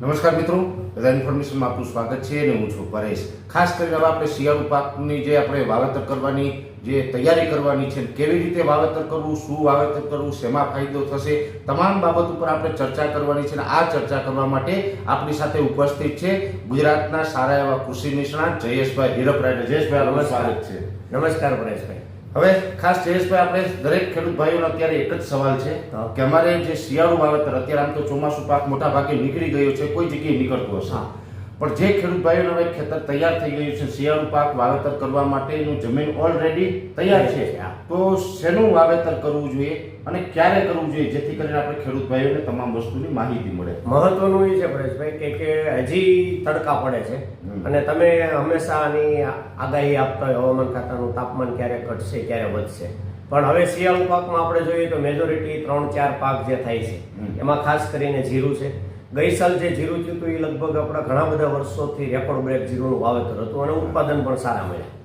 નમસ્કાર મિત્રો બધા ઇન્ફોર્મેશનમાં આપનું સ્વાગત છે અને હું છું પરેશ. ખાસ કરીને હવે આપણે શિયાળુ પાકની જે આપણે વાવેતર કરવાની જે તૈયારી કરવાની છે કેવી રીતે વાવેતર કરવું શું વાવેતર કરવું શેમાં ફાયદો થશે તમામ બાબત ઉપર આપણે ચર્ચા કરવાની છે અને આ ચર્ચા કરવા માટે આપણી સાથે ઉપસ્થિત છે ગુજરાતના સારા એવા કૃષિ નિષ્ણાત જયેશભાઈ હીરપરાય. જયેશભાઈ સ્વાગત છે. નમસ્કાર પરેશભાઈ. હવે ખાસ જયેશભાઈ આપણે દરેક ખેડૂત ભાઈઓનો અત્યારે એક જ સવાલ છે કે અમારે જે શિયાળુ વાવેતર અત્યારે આમ તો ચોમાસું પાક મોટા ભાગે નીકળી ગયો છે કોઈ જગ્યાએ નીકળતું હશે. પણ જે ખેડૂત ભાઈઓને હવે ખેતર તૈયાર થઈ ગયું છે શિયાળુ પાક વાવેતર કરવા માટેનું જમીન ઓલરેડી તૈયાર છે. તો શેનું વાવેતર કરવું જોઈએ? અને ક્યારે કરવું જોઈએ? જેથી કરીને આપણે ખેડૂત ભાઈઓને તમામ વસ્તુની માહિતી મળે. મહત્વનું એ છે પરેશભાઈ કે કે હજી તડકા પડે છે. અને તમે હંમેશા આની આગાહી આપતા હોય હવામાન ખાતાનું તાપમાન ક્યારે ઘટશે ક્યારે વધશે. પણ હવે શિયાળુ પાકમાં આપણે જોઈએ તો મેજોરિટી ત્રણ ચાર પાક જે થાય છે એમાં ખાસ કરીને જીરું છે. ગઈ સાલ જે જીરું થયું હતું એ લગભગ આપણા ઘણા બધા વર્ષોથી રેકોર્ડ બ્રેક જીરુંનું વાવેતર હતું અને ઉત્પાદન પણ સારા મળ્યા.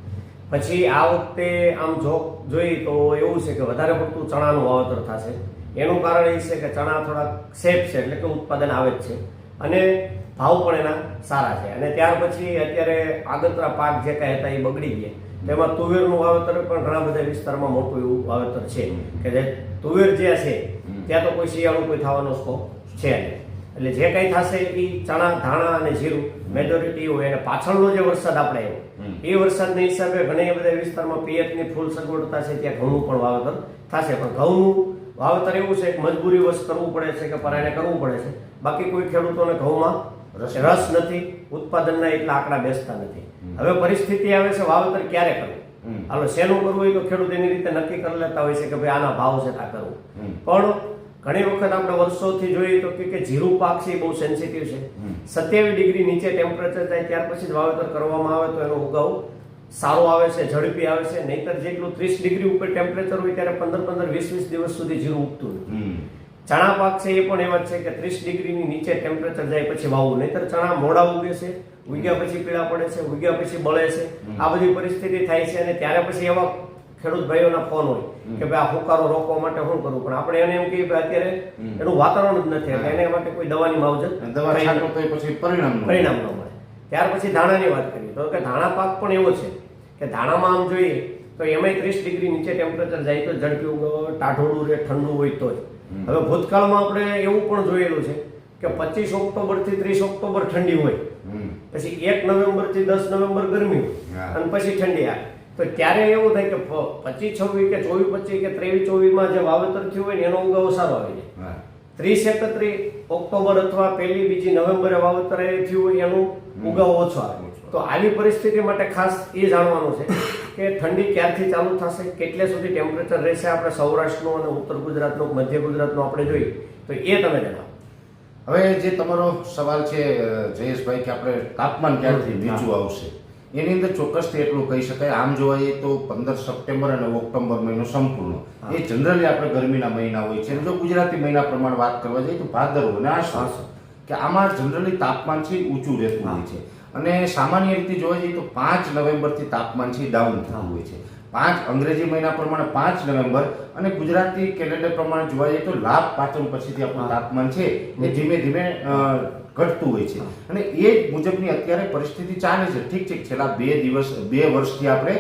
પછી આ વખતે આમ જો જોઈએ તો એવું છે કે વધારે પડતું ચણાનું વાવેતર થશે. એનું કારણ એ છે કે ચણા થોડાક સેફ છે, એટલે કે ઉત્પાદન આવે જ છે. અને ભાવ પણ એના સારા છે. અને ત્યાર પછી અત્યારે આગતરા પાક જે કાંઈ હતા એ બગડી ગયા. તેમાં તુવેરનું વાવેતર પણ ઘણા બધા વિસ્તારમાં મોટું એવું વાવેતર છે. કે જે તુવેર જે છે, ત્યાં તો કોઈ શિયાળું કોઈ થવાનો સ્કોપ છે નહીં. એટલે જે કંઈ થશે એ ચણા ધાણા અને જીરું મેજોરિટી હોય. અને પાછળનો જે વરસાદ આપણે. આવ્યો એ વરસાદના હિસાબે ઘણા બધા વિસ્તારમાં પિયતની ફૂલ સગવડતા છે ત્યાં ઘઉંનું પણ વાવેતર થશે. પણ ઘઉંનું વાવેતર એવું છે કે મજબૂરી વશ કરવું પડે છે કે પરાયણે કરવું પડે છે. બાકી કોઈ ખેડૂતોને ઘઉંમાં રસ નથી. ઉત્પાદનના એટલા આંકડા બેસતા નથી. હવે પરિસ્થિતિ આવે છે વાવેતર ક્યારે કરવું. હાલો શેનું કરવું હોય તો ખેડૂત એની રીતે નક્કી કરી લેતા હોય છે કે ભાઈ આના ભાવ છે આ કરવું. પણ ઘણી વખત આપણે વર્ષોથી જોઈએ તો કે જીરું પાક છે એ બહુ સેન્સિટિવ છે. સત્યાવીસ ડિગ્રી નીચે ટેમ્પરેચર જાય ત્યાર પછી જ વાવેતર કરવામાં આવે તો એનો ઉગાવ સારો આવે છે ઝડપી આવે છે. નહીતર જેટલું ત્રીસ ડિગ્રી ઉપર ટેમ્પરેચર હોય ત્યારે પંદર પંદર વીસ વીસ દિવસ સુધી જીરું ઉગતું નથી ચણા પાક છે એ પણ એવા જ છે કે ત્રીસ ડિગ્રીની નીચે ટેમ્પરેચર જાય પછી વાવવું. નહીતર ચણા મોડા ઉગે છે ઉગ્યા પછી પીળા પડે છે ઉગ્યા પછી બળે છે. આ બધી પરિસ્થિતિ થાય છે અને ત્યારે પછી એવા ખેડૂત ભાઈઓના ફોન હોય કે ભાઈ આ હુકારો રોકવા માટે શું કરવું પણ આપણે એને એમ કહીએ કે અત્યારે એનું વાતાવરણ જ નથી. એટલે એને માટે કોઈ દવાની માવજત દવા પછી પરિણામ પરિણામ ન મળે. ત્યાર પછી ધાણાની વાત કરીએ તો કે ધાણા પાક પણ એવો છે કે ધાણામાં આમ જોઈએ તો એમાંય ત્રીસ ડિગ્રી નીચે ટેમ્પરેચર જાય તો ઝડપી ટાઢોડું રે ઠંડુ હોય તો જ. હવે ભૂતકાળમાં આપણે એવું પણ જોયેલું છે કે પચીસ ઓક્ટોબરથી ત્રીસ ઓક્ટોબર ઠંડી હોય. પછી એક નવેમ્બરથી દસ નવેમ્બર ગરમી હોય. અને પછી ઠંડી આવે. તો ત્યારે એવું થાય કે પચીસ છવ્વીસ કે ચોવીસ પચીસ કે ત્રેવીસ ચોવીસમાં જે વાવેતર થયું હોય ને એનો ઉગાવો સારો આવી જાય. ત્રીસ એકત્રીસ ઓક્ટોબર અથવા પહેલી બીજી નવેમ્બરે વાવેતર થયું હોય એનું ઉગાવો ઓછો આવે. તો આવી પરિસ્થિતિ માટે ખાસ એ જાણવાનું છે કે ઠંડી ક્યારથી ચાલુ થશે કેટલે સુધી ટેમ્પરેચર રહેશે આપણે સૌરાષ્ટ્રનું અને ઉત્તર ગુજરાતનું મધ્ય ગુજરાતનું આપણે જોઈએ. તો એ તમે જણાવો. હવે જે તમારો સવાલ છે જયેશભાઈ કે આપણે તાપમાન ક્યારથી નીચું આવશે? એની અંદર ચોક્કસથી એટલું કહી શકાય. આમ જઈએ તો પંદર સપ્ટેમ્બર અને ઓક્ટોબર મહિનો સંપૂર્ણ. એ જનરલી આપણે ગરમીના મહિના હોય છે. જો ગુજરાતી મહિના પ્રમાણે વાત કરવા જઈએ તો ભાદરવો અને આશ્વાસ. કે આમાં જનરલી તાપમાન છે ઊંચું રહેતું હોય છે. અને સામાન્ય રીતે જોવા જઈએ તો પાંચ નવેમ્બરથી તાપમાન છે ડાઉન થતું હોય છે. પાંચ અંગ્રેજી મહિના પ્રમાણે પાંચ નવેમ્બર અને ગુજરાતી કેલેન્ડર પ્રમાણે જોવા જઈએ તો લાભ પાચન પછીથી આપણું તાપમાન છે એ ધીમે ધીમે ઘટતું હોય છે. અને એ મુજબની અત્યારે પરિસ્થિતિ ચાલે છે. ઠીક છે છેલ્લા બે દિવસ બે વર્ષથી આપણે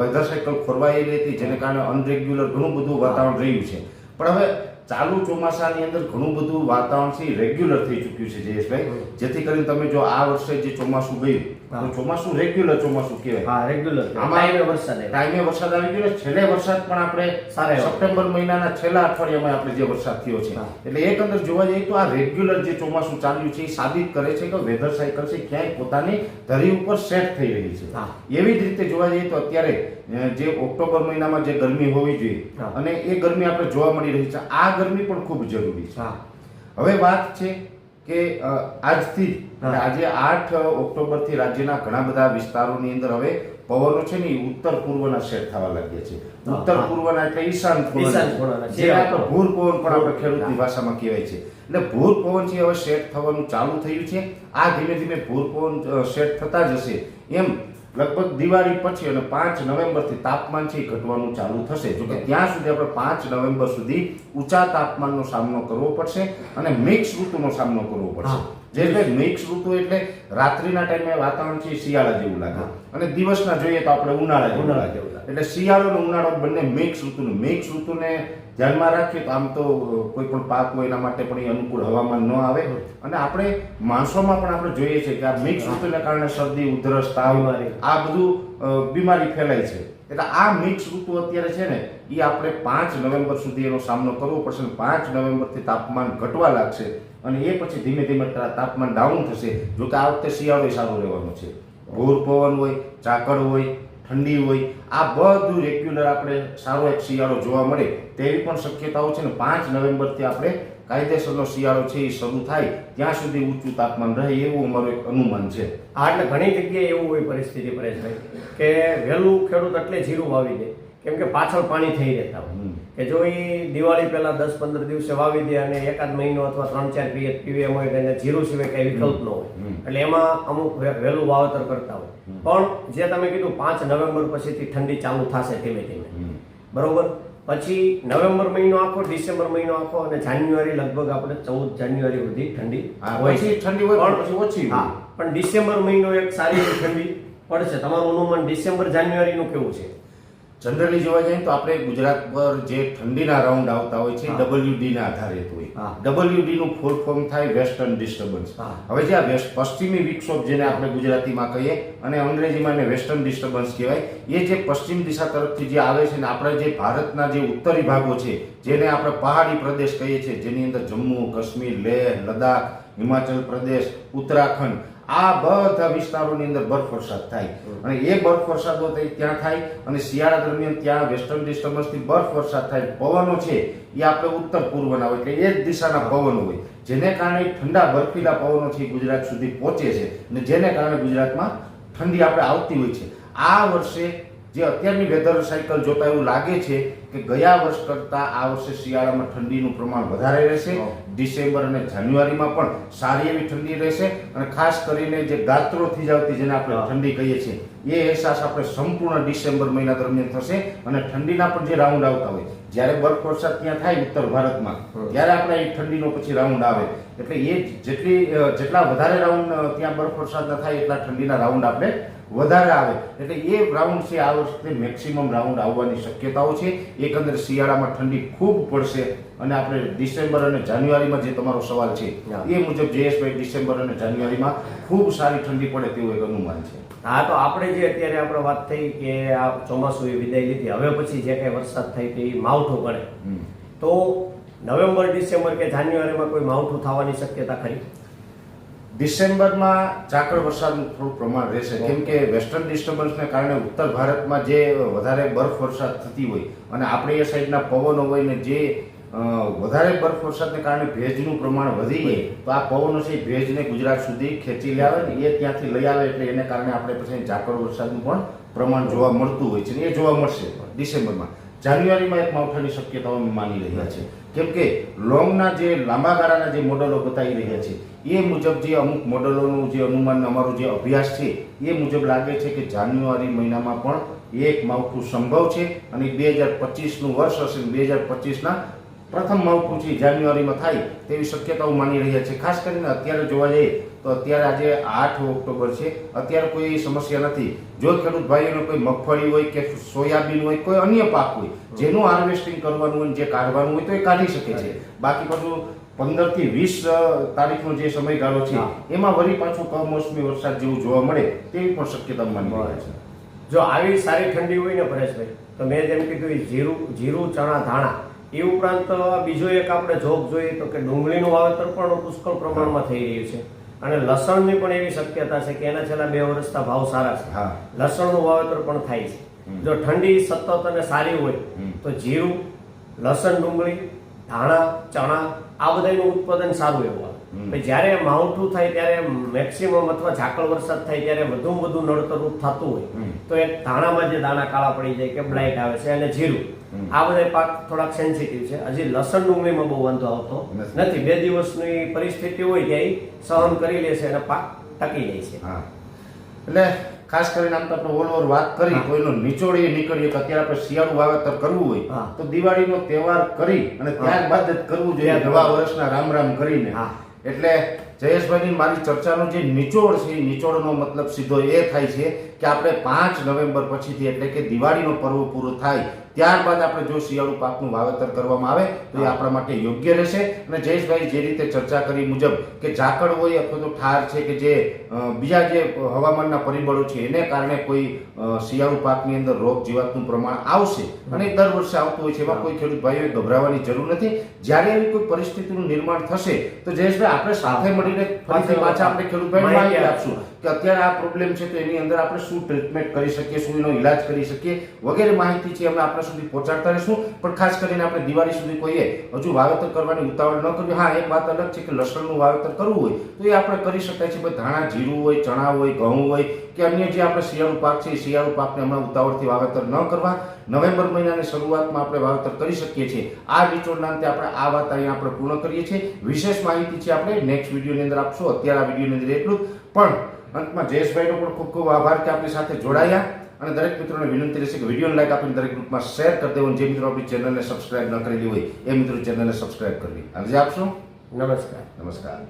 વેધર સાયકલ ખોરવાયેલી હતી જેને કારણે અનરેગ્યુલર ઘણું બધું વાતાવરણ રહ્યું છે. પણ હવે ચાલુ ચોમાસાની અંદર ઘણું બધું વાતાવરણ છે રેગ્યુલર થઈ ચૂક્યું છે જયેશભાઈ. જેથી કરીને તમે જો આ વર્ષે જે ચોમાસું ગયું ચોમાસું રેગ્યુલર ચોમાસું કહેવાય. હા રેગ્યુલર આમાં- ટાઈમે વરસાદ. ટાઈમે વરસાદ આવી ગયો છેલ્લે વરસાદ પણ આપણે સારા સપ્ટેમ્બર મહિનાના છેલ્લા અઠવાડિયામાં આપણે જે વરસાદ થયો છે. એટલે એક અંદર જોવા જઈએ તો આ રેગ્યુલર જે ચોમાસું ચાલ્યું છે એ સાબિત કરે છે કે વેધર સાયકલ છે ક્યાંય પોતાની ધરી ઉપર સેટ થઈ રહી છે. એવી જ રીતે જોવા જઈએ તો અત્યારે જે ઓક્ટોબર મહિનામાં જે ગરમી હોવી જોઈએ અને એ ગરમી આપણે જોવા મળી રહી છે. આ ગરમી પણ ખૂબ જરૂરી છે. હવે વાત છે કે આજથી. આજે આઠ ઓક્ટોબરથી રાજ્યના ઘણા બધા વિસ્તારોની અંદર હવે પવનો છે ને ઉત્તર પૂર્વના સેટ થવા લાગ્યા છે. ઉત્તર પૂર્વના એટલે ઈશાન. જે આપણે ભૂર પવન પણ આપણે ખેડૂતની ભાષામાં કહેવાય છે. એટલે ભૂર પવન છે હવે સેટ થવાનું ચાલુ થયું છે. આ ધીમે ધીમે ભૂર પવન સેટ થતા જશે એમ લગભગ દિવાળી પછી અને પાંચ નવેમ્બરથી તાપમાન છે ઘટવાનું ચાલુ થશે. જો કે ત્યાં સુધી આપણે પાંચ નવેમ્બર સુધી ઊંચા તાપમાનનો સામનો કરવો પડશે અને મિક્સ ઋતુનો સામનો કરવો પડશે. જે એટલે મિક્સ ઋતુ એટલે રાત્રિના ટાઈમે વાતાવરણ છે શિયાળા જેવું લાગે. અને દિવસના જોઈએ તો આપણે ઉનાળા ઉનાળા જેવું. એટલે શિયાળો અને ઉનાળો બંને મિક્સ ઋતુનું. મિક્સ ઋતુને ધ્યાનમાં રાખીએ તો આમ તો કોઈ પણ પાક હોય એના માટે પણ એ અનુકૂળ હવામાન ન આવે. અને આપણે માણસોમાં પણ આપણે જોઈએ છે કે આ મિક્સ ઋતુને કારણે શરદી ઉધરસ તાવ આ બધું બીમારી ફેલાય છે. એટલે આ મિક્સ ઋતુ અત્યારે છે ને એ આપણે પાંચ નવેમ્બર સુધી એનો સામનો કરવો પડશે પાંચ નવેમ્બરથી તાપમાન ઘટવા લાગશે અને એ પછી ધીમે ધીમે તાપમાન ડાઉન થશે. જો કે આ વખતે શિયાળો સારો રહેવાનો છે. ભોર પવન હોય ઝાકળ હોય ઠંડી હોય આ બધું રેગ્યુલર આપણે સારો એક શિયાળો જોવા મળે તેવી પણ શક્યતાઓ છે ને પાંચ નવેમ્બરથી આપણે કાયદેસરનો શિયાળો છે એ શરૂ થાય ત્યાં સુધી ઊંચું તાપમાન રહે એવું અમારું એક અનુમાન છે હા એટલે ઘણી જગ્યાએ એવું હોય પરિસ્થિતિ પરેશભાઈ કે વહેલું ખેડૂત એટલે જીરું વાવી દે કેમ કે પાછળ પાણી થઈ રહેતા હોય. કે જો એ દિવાળી પહેલાં દસ પંદર દિવસે વાવી દે અને એકાદ મહિનો અથવા ત્રણ ચાર પીએચ પીવે એમ હોય એને જીરું સિવાય કંઈ વિકલ્પ ન હોય. એટલે એમાં અમુક વહેલું વાવેતર કરતા હોય. પણ જે તમે કીધું પાંચ નવેમ્બર પછીથી ઠંડી ચાલુ થશે ધીમે ધીમે. બરોબર? પછી નવેમ્બર મહિનો આખો ડિસેમ્બર મહિનો આખો અને જાન્યુઆરી લગભગ આપણે ચૌદ જાન્યુઆરી સુધી ઠંડી હા, હોય પછી છે. ઠંડી હોય પછી ઓછી હા પણ ડિસેમ્બર મહિનો એક સારી એવી ઠંડી પડશે. તમારું અનુમાન ડિસેમ્બર જાન્યુઆરીનું કેવું છે? જનરલી જોવા જઈએ તો આપણે ગુજરાત પર જે ઠંડીના રાઉન્ડ આવતા હોય છે. ડબલ્યુડી ના આધારે હોય. ડબલ્યુડી નું ફૂલ ફોર્મ થાય વેસ્ટર્ન ડિસ્ટર્બન્સ હવે જે આ પશ્ચિમી વિક્ષોભ જેને આપણે ગુજરાતીમાં કહીએ અને અંગ્રેજીમાં એને વેસ્ટર્ન ડિસ્ટર્બન્સ કહેવાય એ જે પશ્ચિમ દિશા તરફથી જે આવે છે ને આપણે જે ભારતના જે ઉત્તરી ભાગો છે જેને આપણે પહાડી પ્રદેશ કહીએ છીએ જેની અંદર જમ્મુ કાશ્મીર લેહ લદ્દાખ હિમાચલ પ્રદેશ ઉત્તરાખંડ આ બધા વિસ્તારોની અંદર બરફ વરસાદ થાય. અને એ બરફ વરસાદો તે ત્યાં થાય અને શિયાળા દરમિયાન ત્યાં વેસ્ટર્ન ડિસ્ટર્બન્સથી બરફ વરસાદ થાય. પવનો છે એ આપણે ઉત્તર પૂર્વના હોય એટલે એ જ દિશાના પવનો હોય. જેને કારણે ઠંડા બરફીલા પવનો છે ગુજરાત સુધી પહોંચે છે અને જેને કારણે ગુજરાતમાં ઠંડી આપણે આવતી હોય છે. આ વર્ષે જે અત્યારની વેધર સાયકલ જોતા એવું લાગે છે કે ગયા વર્ષ કરતાં આ વર્ષે શિયાળામાં ઠંડીનું પ્રમાણ વધારે રહેશે. ડિસેમ્બર અને જાન્યુઆરીમાં પણ સારી એવી ઠંડી રહેશે અને ખાસ કરીને જે ગાત્રોથી જ આવતી જેને આપણે ઠંડી કહીએ છીએ એ અહેસાસ આપણે સંપૂર્ણ ડિસેમ્બર મહિના દરમિયાન થશે અને ઠંડીના પણ જે રાઉન્ડ આવતા હોય જ્યારે બરફ વરસાદ ત્યાં થાય ઉત્તર ભારતમાં. ત્યારે આપણે એ ઠંડીનો પછી રાઉન્ડ આવે એટલે એ જેટલી જેટલા વધારે રાઉન્ડ ત્યાં બરફ વરસાદ ન થાય એટલા ઠંડીના રાઉન્ડ આપણે વધારે આવે. એટલે એ રાઉન્ડ છે આ વખતે મેક્સિમમ રાઉન્ડ આવવાની શક્યતાઓ છે. એકંદર શિયાળામાં ઠંડી ખૂબ પડશે અને આપણે ડિસેમ્બર અને જાન્યુઆરીમાં જે તમારો સવાલ છે એ મુજબ જયેશભાઈ ડિસેમ્બર અને જાન્યુઆરીમાં ખૂબ સારી ઠંડી પડે તેવું એક અનુમાન છે. હા તો આપણે જે અત્યારે આપણે વાત થઈ કે આ ચોમાસું એ વિદાય લીધી હવે પછી જે કઈ વરસાદ થાય તે માવઠું પડે. તો નવેમ્બર ડિસેમ્બર કે જાન્યુઆરીમાં કોઈ માવઠું થવાની શક્યતા ખરી? ડિસેમ્બરમાં ઝાકળ વરસાદનું થોડું પ્રમાણ રહેશે. કેમ કે વેસ્ટર્ન ડિસ્ટર્બન્સને કારણે ઉત્તર ભારતમાં જે વધારે બરફ વરસાદ થતી હોય અને આપણે એ સાઈડના પવનો હોય ને જે વધારે બરફ વરસાદને કારણે ભેજનું પ્રમાણ વધી જાય તો આ પવનો છે ભેજને ગુજરાત સુધી ખેંચી લે આવે ને એ ત્યાંથી લઈ આવે એટલે એને કારણે આપણે પછી ઝાકળ વરસાદનું પણ પ્રમાણ જોવા મળતું હોય છે ને એ જોવા મળશે ડિસેમ્બરમાં. જાન્યુઆરીમાં એક માવઠાની શક્યતાઓ માની રહ્યા છે કેમ કે લોંગના જે લાંબા ગાળાના જે મોડલો બતાવી રહ્યા છે, એ મુજબ જે અમુક મોડલોનું જે અનુમાન, અમારો જે અભ્યાસ છે, એ મુજબ લાગે છે કે જાન્યુઆરી મહિનામાં પણ એક માવઠું સંભવ છે અને બે હજાર પચીસનું વર્ષ હશે, બે હજાર પચીસના પ્રથમ માવઠું છે જાન્યુઆરીમાં થાય તેવી શક્યતાઓ માની રહ્યા છે. ખાસ કરીને અત્યારે જોવા જઈએ તો અત્યારે આજે આઠ ઓક્ટોબર છે. અત્યારે કોઈ સમસ્યા નથી. જો ખેડૂત ભાઈઓને કોઈ મગફળી હોય કે સોયાબીન હોય કોઈ અન્ય પાક હોય જેનું હાર્વેસ્ટિંગ કરવાનું હોય જે કાઢવાનું હોય તો એ કાઢી શકે છે. બાકી પાછું પંદરથી વીસ તારીખનો જે સમયગાળો છે એમાં વળી પાછું કમોસમી વરસાદ જેવું જોવા મળે તેવી પણ શક્યતા માની રહ્યા છે. જો આવી સારી ઠંડી હોય ને પરેશભાઈ તો મેં જેમ કીધું જીરું જીરું ચણા ધાણા એ ઉપરાંત બીજો એક આપણે જોગ જોઈએ તો કે ડુંગળીનું વાવેતર પણ પુષ્કળ પ્રમાણમાં થઈ રહ્યું છે. અને લસણની પણ એવી શક્યતા છે કે એના છેલ્લા બે વર્ષના ભાવ સારા છે. લસણનું વાવેતર પણ થાય છે. જો ઠંડી સતત અને સારી હોય તો જીરું લસણ ડુંગળી ધાણા ચણા આ બધાનું ઉત્પાદન સારું એવું જ્યારે માવઠું થાય ત્યારે મેક્સિમમ અથવા ઝાકળ વરસાદ થાય ત્યારે વધુ વધુ નડતરૂપ થતું હોય. તો એક ધાણામાં જે દાણા કાળા પડી જાય કે બ્લાઇટ આવે છે અને જીરું. આ બધા પાક થોડાક સેન્સિટિવ છે. હજી લસણ ડુંગળીમાં બહુ વાંધો આવતો નથી. બે દિવસની પરિસ્થિતિ હોય ત્યાં સહન કરી લેશે અને પાક ટકી જાય છે. એટલે ખાસ કરીને આમ તો આપણે ઓલ ઓવર વાત કરી કોઈનો તો એનો નિચોડ નીકળીએ કે અત્યારે આપણે શિયાળુ વાવેતર કરવું હોય. તો દિવાળીનો તહેવાર કરી અને ત્યારબાદ જ કરવું જોઈએ. નવા વર્ષના રામ રામ કરીને. એટલે જયેશભાઈની મારી ચર્ચાનો જે નિચોડ છે, એ નિચોડનો મતલબ સીધો એ થાય છે કે આપણે પાંચ નવેમ્બર પછીથી એટલે કે દિવાળીનો પર્વ પૂરો થાય ત્યારબાદ આપણે જો શિયાળુ પાકનું વાવેતર કરવામાં આવે તો એ આપણા માટે યોગ્ય રહેશે. અને જયેશભાઈ જે રીતે ચર્ચા કરી મુજબ કે ઝાકળ હોય અથવા તો ઠાર છે કે જે બીજા જે હવામાનના પરિબળો છે એને કારણે કોઈ શિયાળુ પાકની અંદર રોગ જીવાતનું પ્રમાણ આવશે અને દર વર્ષે આવતું હોય છે એમાં કોઈ ખેડૂત ભાઈઓએ ગભરાવાની જરૂર નથી. જ્યારે એવી કોઈ પરિસ્થિતિનું નિર્માણ થશે તો જયેશભાઈ આપણે સાથે મળીને ફરીથી પાછા આપણે ખેડૂત ભાઈ આપશું. કે અત્યારે આ પ્રોબ્લેમ છે તો એની અંદર આપણે શું ટ્રીટમેન્ટ કરી શકીએ, શું એનો ઈલાજ કરી શકીએ, વગેરે માહિતી છે અમે આપણા સુધી પહોંચાડતા રહીશું. પણ ખાસ કરીને આપણે દિવાળી સુધી કોઈએ હજુ વાવેતર કરવાની ઉતાવળ ન કરવી. હા, એક વાત અલગ છે કે લસણનું વાવેતર કરવું હોય તો એ આપણે કરી શકાય છે. ધાણા, જીરું હોય, ચણા હોય, ઘઉં હોય કે અન્ય જે આપણે શિયાળુ પાક છે, એ શિયાળુ પાકને હમણાં ઉતાવળથી વાવેતર ન કરવા. નવેમ્બર મહિનાની શરૂઆતમાં આપણે વાવેતર કરી શકીએ છીએ. આ વિચોળના અંતે આપણે આ વાત અહીંયા આપણે પૂર્ણ કરીએ છીએ. વિશેષ માહિતી છે આપણે નેક્સ્ટ વિડીયોની અંદર આપશું. અત્યારે આ વિડીયોની અંદર એટલું પણ અંતમાં જયેશભાઈનો પણ ખૂબ ખૂબ આભાર કે આપણી સાથે જોડાયા. અને દરેક મિત્રોને વિનંતી રહેશે કે વિડીયોને લાઈક આપીને દરેક ગ્રુપમાં શેર કરી દેવું. જે મિત્રો આપણી ચેનલને સબસ્ક્રાઇબ ન કરેલી હોય એ મિત્રો ચેનલને સબસ્ક્રાઇબ કરવી આજે આપશો નમસ્કાર. નમસ્કાર.